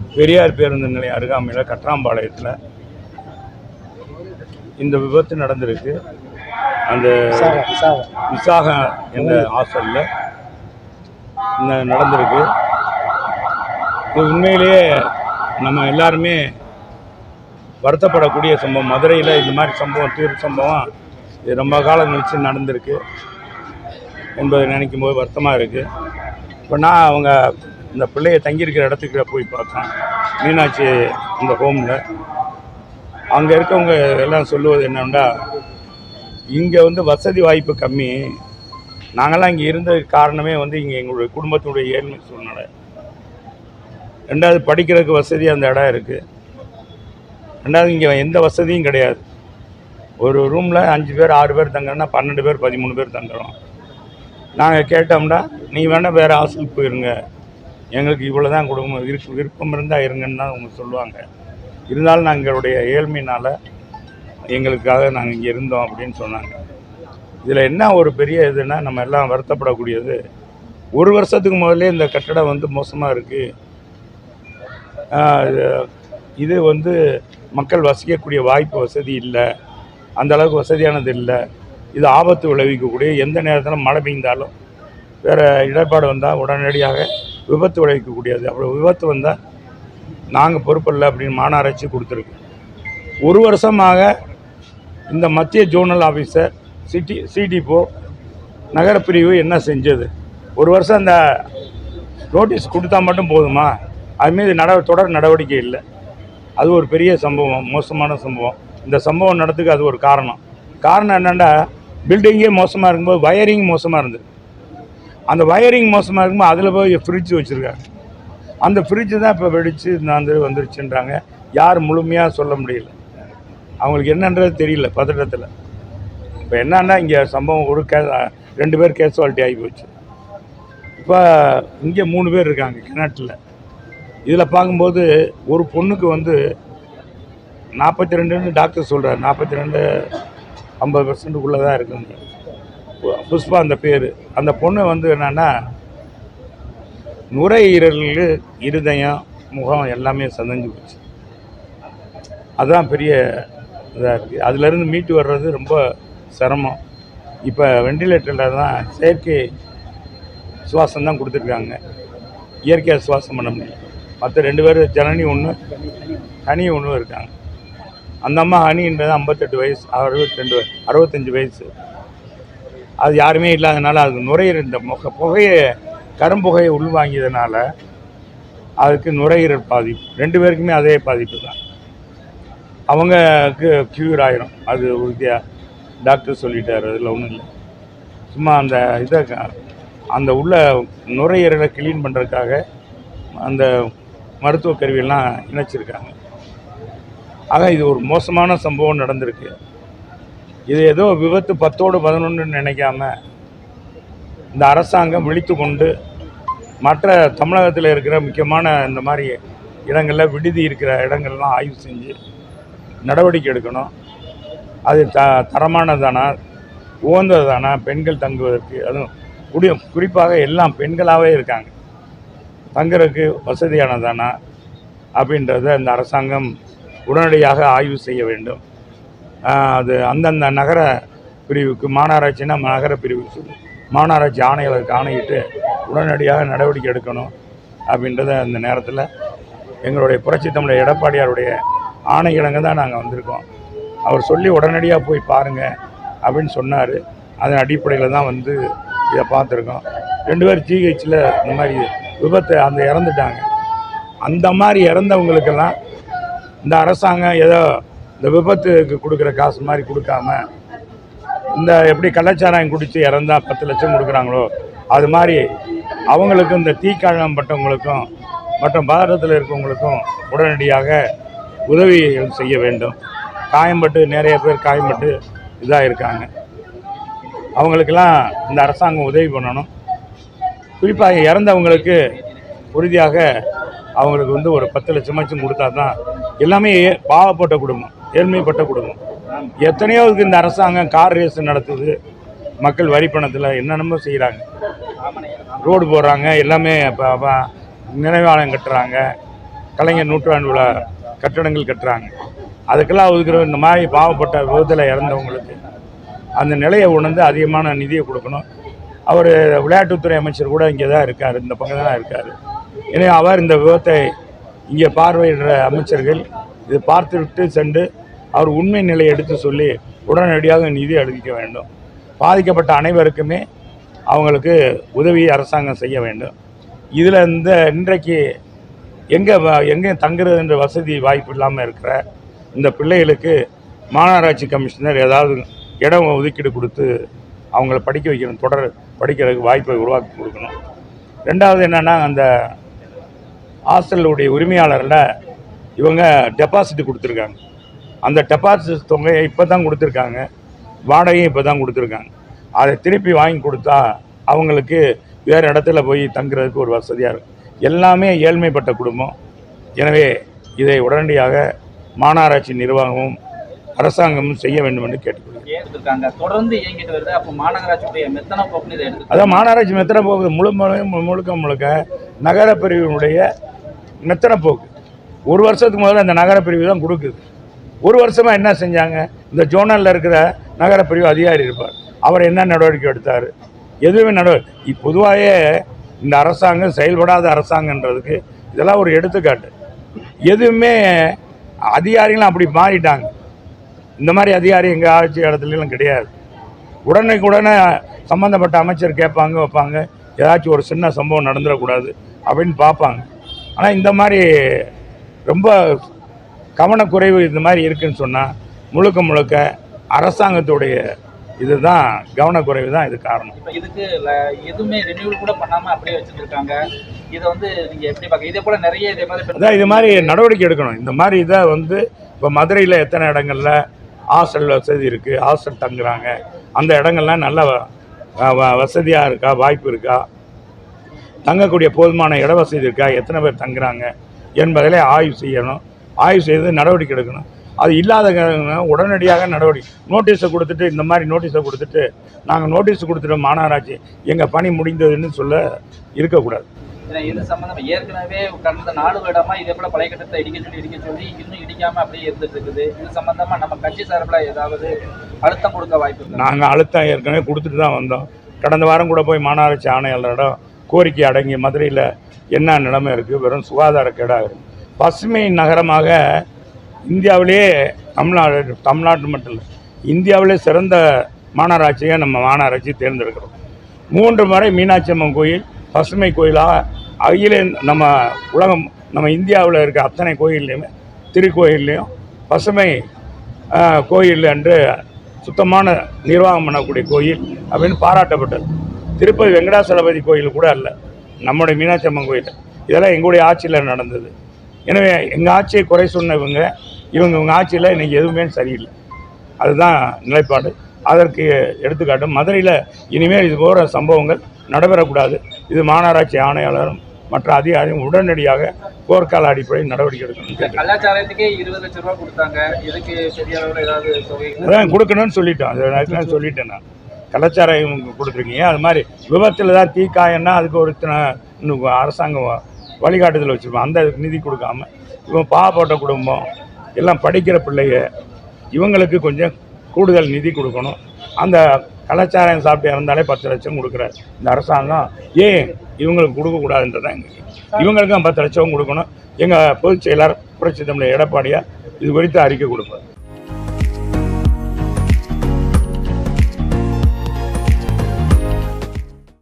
பெரியார் பேருந்து நிலையம் அருகாமையில் கட்ராம்பாளையத்தில் இந்த விபத்து நடந்திருக்கு. அந்த விசாகா என்ற ஹாஸ்டலில் இந்த நடந்திருக்கு. இது உண்மையிலேயே நம்ம எல்லாருமே வருத்தப்படக்கூடிய சம்பவம். மதுரையில் இந்த மாதிரி சம்பவம் தீர் சம்பவம் இது ரொம்ப காலம் கழிச்சு நடந்திருக்கு என்பதை நினைக்கும் போது வருத்தமாக இருக்குது இப்போ நான் அவங்க இந்த பிள்ளைய தங்கியிருக்கிற இடத்துக்கு போய் பார்த்தேன் மீனாட்சி அந்த ஹோமில் அங்கே இருக்கவங்க எல்லாம் சொல்லுவது என்னென்னா இங்கே வந்து வசதி வாய்ப்பு கம்மி. நாங்கள்லாம் இங்கே இருந்ததுக்கு காரணமே வந்து இங்கே எங்களுடைய குடும்பத்தினுடைய ஏழ்மை சூழ்நிலை. ரெண்டாவது படிக்கிறதுக்கு வசதி அந்த இடம் இருக்குது ரெண்டாவது இங்கே எந்த வசதியும் கிடையாது. ஒரு ரூமில் அஞ்சு பேர் ஆறு பேர் தங்குறோன்னா பன்னெண்டு பேர் பதிமூணு பேர் தங்குறோம். நாங்கள் கேட்டோம்னா நீ வேணால் வேறு ஹாஸ்டலுக்கு போயிருங்க. எங்களுக்கு இவ்வளோ தான் குடும்பம் இருக்கு விருப்பம் இருந்தால் இருங்கன்னு தான் அவங்க சொல்லுவாங்க. இருந்தாலும் நாங்கள் எங்களுடைய ஏழ்மையினால் எங்களுக்காக நாங்கள் இங்கே இருந்தோம் அப்படின்னு சொன்னாங்க. இதில் என்ன ஒரு பெரிய இதுன்னா நம்ம எல்லாம் வருத்தப்படக்கூடியது ஒரு வருஷத்துக்கு முதல்ல இந்த கட்டடம் வந்து மோசமாக இருக்குது இது வந்து மக்கள் வசிக்கக்கூடிய வாய்ப்பு வசதி இல்லை. அந்த அளவுக்கு வசதியானது இல்லை. இது ஆபத்து விளைவிக்கக்கூடிய எந்த நேரத்தில் மழை பெய்ந்தாலும் வேறு இடர்பாடு வந்தால் உடனடியாக விபத்து விளைவிக்கக்கூடியது. அப்புறம் விபத்து வந்தால் நாங்கள் பொறுப்பில்லை அப்படின்னு மாநகராட்சி கொடுத்துருக்கு. ஒரு வருஷமாக இந்த மத்திய ஜோனல் ஆஃபீஸர் சிட்டி சிடிபோ நகரப்பிரிவு என்ன செஞ்சது? ஒரு வருஷம் அந்த நோட்டீஸ் கொடுத்தா மட்டும் போதுமா? அது மீது நட தொடர் நடவடிக்கை இல்லை. அது ஒரு பெரிய சம்பவம் மோசமான சம்பவம். இந்த சம்பவம் நடத்துக்கு அது ஒரு காரணம். காரணம் என்னென்னா பில்டிங்கே மோசமாக இருக்கும்போது வயரிங் மோசமாக இருந்தது. அந்த வயரிங் மோசமாக இருக்கும்போது அதில் போய் ஃப்ரிட்ஜ் வச்சுருக்காங்க. அந்த ஃப்ரிட்ஜு தான் இப்போ வெடித்து இந்த வந்துருச்சுன்றாங்க. யார் முழுமையாக சொல்ல முடியல. அவங்களுக்கு என்னன்றது தெரியல பதட்டத்தில். இப்போ என்னன்னா இங்கே சம்பவம் ஒரு கே ரெண்டு பேர் கேசுவாலிட்டி ஆகி போச்சு. இப்போ இங்கே மூணு பேர் இருக்காங்க கிணற்றில் இதில் பார்க்கும்போது ஒரு பொண்ணுக்கு வந்து நாற்பத்தி ரெண்டுன்னு டாக்டர் சொல்கிறார் நாற்பத்தி ரெண்டு ஐம்பது பர்சன்ட்டுக்குள்ளே தான் இருக்குங்க புஷ்பா அந்த பேர். அந்த பொண்ணு வந்து என்னென்னா நுரையீரல் இருதயம் முகம் எல்லாமே சதஞ்சு போச்சு. அதுதான் பெரிய இதாக இருக்குது அதுலேருந்து மீட்டு வர்றது ரொம்ப சிரமம். இப்போ வெண்டிலேட்டரில் தான் செயற்கை சுவாசம் தான் கொடுத்துருக்காங்க. இயற்கையாக சுவாசம் பண்ண முடியல. மற்ற ரெண்டு பேர் ஜனனி ஒன்று ஹனி ஒன்று இருக்காங்க. அந்த அம்மா ஹனின்றது ஐம்பத்தெட்டு வயசு அறுபத்தி ரெண்டு அறுபத்தஞ்சி வயசு. அது யாருமே இல்லாதனால அது நுரையீரல் இந்த முக புகையை கரும்புகையை உள்வாங்கியதுனால அதுக்கு நுரையீரல் பாதிப்பு. ரெண்டு பேருக்குமே அதே பாதிப்பு தான். அவங்களுக்கு க்யூர் ஆயிரும். அது உறுதியாக டாக்டர் சொல்லிட்டார். அதில் ஒன்றும் இல்லை. சும்மா அந்த இதை அந்த உள்ள நுரையீரலை க்ளீன் பண்ணுறதுக்காக அந்த மருத்துவ கருவியெல்லாம் இணைச்சிருக்காங்க. ஆக இது ஒரு மோசமான சம்பவம் நடந்திருக்கு. இது ஏதோ விபத்து பத்தோடு பதினொன்று நினைக்காம இந்த அரசாங்கம் விழித்து கொண்டு மற்ற தமிழகத்தில் இருக்கிற முக்கியமான இந்த மாதிரி இடங்களில் விடுதி இருக்கிற இடங்கள்லாம் ஆய்வு செஞ்சு நடவடிக்கை எடுக்கணும். அது த தரமானதானா? உகந்ததானா? பெண்கள் தங்குவதற்கு அதுவும் குடி குறிப்பாக எல்லாம் பெண்களாகவே இருக்காங்க. தங்குறதுக்கு வசதியானதானா? அப்படின்றத இந்த அரசாங்கம் உடனடியாக ஆய்வு செய்ய வேண்டும். அது அந்தந்த நகர பிரிவுக்கு மாநகராட்சின்னா நகர பிரிவுக்கு சொல்லி. மாநகராட்சி ஆணையாளருக்கு ஆணையிட்டு உடனடியாக நடவடிக்கை எடுக்கணும் அப்படின்றத அந்த நேரத்தில் எங்களுடைய புரட்சி தமிழர் எடப்பாடியாருடைய ஆணையிடங்க தான் நாங்கள் வந்திருக்கோம். அவர் சொல்லி உடனடியாக போய் பாருங்கள் அப்படின்னு சொன்னார். அதன் அடிப்படையில் தான் வந்து இதை பார்த்துருக்கோம். ரெண்டு பேர் ஜிஹெச்சில் இந்த மாதிரி விபத்தை அந்த இறந்துட்டாங்க. அந்த மாதிரி இறந்தவங்களுக்கெல்லாம் இந்த அரசாங்கம் ஏதோ இந்த விபத்துக்கு கொடுக்குற காசு மாதிரி கொடுக்காம இந்த எப்படி கள்ளச்சாராயம் குடித்து இறந்தா பத்து லட்சம் கொடுக்குறாங்களோ அது மாதிரி அவங்களுக்கும் இந்த தீக்காயம் பட்டவங்களுக்கும் மற்றும் பாரதத்தில் இருக்கவங்களுக்கும் உடனடியாக உதவி செய்ய வேண்டும். காயம்பட்டு நிறைய பேர் காயம்பட்டு இதாக இருக்காங்க. அவங்களுக்கெல்லாம் இந்த அரசாங்கம் உதவி பண்ணணும். குறிப்பாக இறந்தவங்களுக்கு உறுதியாக அவங்களுக்கு வந்து ஒரு பத்து லட்சமாச்சும் கொடுத்தா தான் எல்லாமே பாவப்பட்ட குடும்பம். ஏழ்மைப்பட்ட குடும்பம். எத்தனையோவுக்கு இந்த அரசாங்கம் கார் ரேஸ் நடத்துது. மக்கள் வரி பணத்தில் என்னென்னமோ செய்கிறாங்க ரோடு போடுறாங்க எல்லாமே இப்போ நினைவாலயம் கட்டுறாங்க. கலைஞர் நூற்றாண்டு விழா கட்டடங்கள் கட்டுறாங்க. அதுக்கெல்லாம் ஒதுக்குற இந்த மாதிரி பாவப்பட்ட விபத்தில் இறந்தவங்களுக்கு அந்த நிலையை உணர்ந்து அதிகமான நிதியை கொடுக்கணும். அவர் விளையாட்டுத்துறை அமைச்சர் கூட இங்கே தான் இருக்கார் இந்த பக்கம் தான் இருக்கார். எனவே அவர் இந்த விபத்தை இங்கே பார்வையிடுற அமைச்சர்கள் இது பார்த்துவிட்டு சென்று அவர் உண்மை நிலையை எடுத்து சொல்லி உடனடியாக நிதி அறிவிக்க வேண்டும். பாதிக்கப்பட்ட அனைவருக்குமே அவங்களுக்கு உதவி அரசாங்கம் செய்ய வேண்டும். இதில் இந்த இன்றைக்கு எங்கே எங்கே தங்குறதுன்ற வசதி வாய்ப்பு இல்லாமல் இருக்கிற இந்த பிள்ளைகளுக்கு மாநகராட்சி கமிஷனர் ஏதாவது இடம் ஒதுக்கீடு கொடுத்து அவங்கள படிக்க வைக்கணும் தொடர் படிக்கிறதுக்கு வாய்ப்பை உருவாக்கி கொடுக்கணும். ரெண்டாவது என்னென்னா அந்த ஹாஸ்டலுடைய உரிமையாளரில் இவங்க டெபாசிட் கொடுத்துருக்காங்க. அந்த டெபாசிட் தொகையை இப்போ தான் கொடுத்துருக்காங்க. வாடகையும் இப்போ தான் கொடுத்துருக்காங்க. அதை திருப்பி வாங்கி கொடுத்தா அவங்களுக்கு வேறு இடத்துல போய் தங்குறதுக்கு ஒரு வசதியாக இருக்கும். எல்லாமே ஏழ்மைப்பட்ட குடும்பம். எனவே இதை உடனடியாக மாநகராட்சி நிர்வாகமும் அரசாங்கமும் செய்ய வேண்டும் என்று கேட்டுக்கொள்கிறேன் தொடர்ந்து இயங்கிட்டு வருது. அப்போ மாநகராட்சியுடைய மெத்தன எடுத்து அதான் மாநகராட்சி மெத்தனை போக்கு. முழு முழு- முழுக்க முழுக்க நகரப்பிரிவினுடைய மெத்தனை போக்கு. ஒரு வருஷத்துக்கு முதல்ல இந்த நகரப்பிரிவு தான் கொடுக்குது. ஒரு வருஷமாக என்ன செஞ்சாங்க? இந்த ஜோனலில் இருக்கிற நகரப்பிரிவு அதிகாரி இருப்பார். அவர் என்ன நடவடிக்கை எடுத்தார்? எதுவுமே நடவடிக்கை பொதுவாகவே இந்த அரசாங்கம் செயல்படாத அரசாங்கன்றதுக்கு இதெல்லாம் ஒரு எடுத்துக்காட்டு. எதுவுமே அதிகாரிகளும் அப்படி மாறிட்டாங்க. இந்த மாதிரி அதிகாரி எங்கள் ஆட்சி இடத்துலலாம் கிடையாது. உடனுக்குடனே சம்மந்தப்பட்ட அமைச்சர் கேட்பாங்க வைப்பாங்க. ஏதாச்சும் ஒரு சின்ன சம்பவம் நடந்துடக்கூடாது அப்படின்னு பார்ப்பாங்க. ஆனால் இந்த மாதிரி ரொம்ப கவனக்குறைவு இந்த மாதிரி இருக்குன்னு சொன்னால் முழுக்க முழுக்க அரசாங்கத்துடைய இதுதான் கவனக்குறைவு தான் இது காரணம். இப்போ இதுக்கு எதுவுமே ரினியூவல் கூட பண்ணாம அப்படியே வச்சிருக்காங்க இதை வந்து நீங்க எப்படி பார்க்க இதே போல நிறைய இதே மாதிரி அதான் இது மாதிரி நடவடிக்கை எடுக்கணும். இந்த மாதிரி இதை வந்து இப்போ மதுரையில் எத்தனை இடங்கள்ல ஹாஸ்டல் வசதி இருக்குது ஹாஸ்டல் தங்குறாங்க. அந்த இடங்கள்லாம் நல்ல வசதியாக இருக்கா வாய்ப்பு இருக்கா? தங்கக்கூடிய போதுமான இட வசதி இருக்கா? எத்தனை பேர் தங்குறாங்க? என்பதிலே ஆய்வு செய்யணும். ஆய்வு செய்து நடவடிக்கை எடுக்கணும். அது இல்லாத உடனடியாக நடவடிக்கை. நோட்டீஸை கொடுத்துட்டு இந்த மாதிரி நோட்டீஸை கொடுத்துட்டு நாங்கள் நோட்டீஸ் கொடுத்துட்டோம் மாநகராட்சி எங்கள் பணி முடிந்ததுன்னு சொல்ல இருக்கக்கூடாது. இது சம்பந்தமா ஏற்கனவே கடந்த நாலு வருடமா இதே போல பழைய கட்டத்தை இடிக்க சொல்லி இடிக்க சொல்லி இன்னும் இடிக்காம அப்படியே இருந்துட்டு இருக்குது. இது சம்பந்தமா நம்ம கட்சி சார்பில் ஏதாவது அழுத்தம் கொடுக்க வாய்ப்பு? நாங்கள் அழுத்தம் ஏற்கனவே கொடுத்துட்டு தான் வந்தோம். கடந்த வாரம் கூட போய் மாநகராட்சி ஆணையாளரிடம் கோரிக்கை அடங்கி மதுரையில் என்ன நிலைமை இருக்குது வெறும் சுகாதாரக்கேடாக இருக்குது பசுமை நகரமாக இந்தியாவிலேயே தமிழ்நாடு தமிழ்நாட்டு மட்டும் இல்லை இந்தியாவிலே சிறந்த மாநகராட்சியாக நம்ம மாநகராட்சி தேர்ந்தெடுக்கிறோம். மூன்று முறை மீனாட்சி அம்மன் கோயில் பசுமை கோயிலாக அகில நம்ம உலகம் நம்ம இந்தியாவில் இருக்க அத்தனை கோயில்லையுமே திருக்கோயில்லையும் பசுமை கோயில் என்று சுத்தமான நிர்வாகம் பண்ணக்கூடிய கோயில் அப்படின்னு பாராட்டப்பட்டது. திருப்பதி வெங்கடாசலபதி கோயில் கூட அல்ல நம்முடைய மீனாட்சி அம்மன் கோயில். இதெல்லாம் எங்களுடைய ஆட்சியில் நடந்தது. எனவே எங்கள் ஆட்சியை குறை சொன்ன இவங்க இவங்க இவங்க ஆட்சியில் இன்னைக்கு எதுவுமே சரியில்லை. அதுதான் நிலைப்பாடு. அதற்கு எடுத்துக்காட்டு மதுரையில் இனிமேல் இது போன்ற சம்பவங்கள் நடைபெறக்கூடாது. இது மாநகராட்சி ஆணையாளரும் மற்ற அதிகாரியும் உடனடியாக போர்க்கால அடிப்படையில் நடவடிக்கை எடுக்கணும். அதான் கொடுக்கணும்னு சொல்லிட்டோம். அது நேரத்தில் சொல்லிட்டேன் நான். கலாச்சாரம் கொடுத்துருக்கீங்க. அது மாதிரி விபத்தில் தான் தீ காயம்னா அதுக்கு ஒரு அரசாங்கம் வழிகாட்டுதல் வச்சுருப்போம் அந்த நிதி கொடுக்காம இவன் பாவப்பட்ட குடும்பம் எல்லாம் படிக்கிற பிள்ளைங்க இவங்களுக்கு கொஞ்சம் கூடுதல் நிதி கொடுக்கணும். அந்த கலாச்சாரம் சாப்பிட்டு இறந்தாலே பத்து லட்சம் கொடுக்குறாரு. இந்த அரசாங்கம் ஏன் இவங்களுக்கு கொடுக்கக்கூடாதுன்றதான் எங்களுக்கு இவங்களுக்கும் பத்து லட்சம் கொடுக்கணும். எங்கள் பொதுச் செயலாளர் புரட்சி தமிழர் எடப்பாடியாக இது குறித்து அறிக்கை கொடுப்பார்.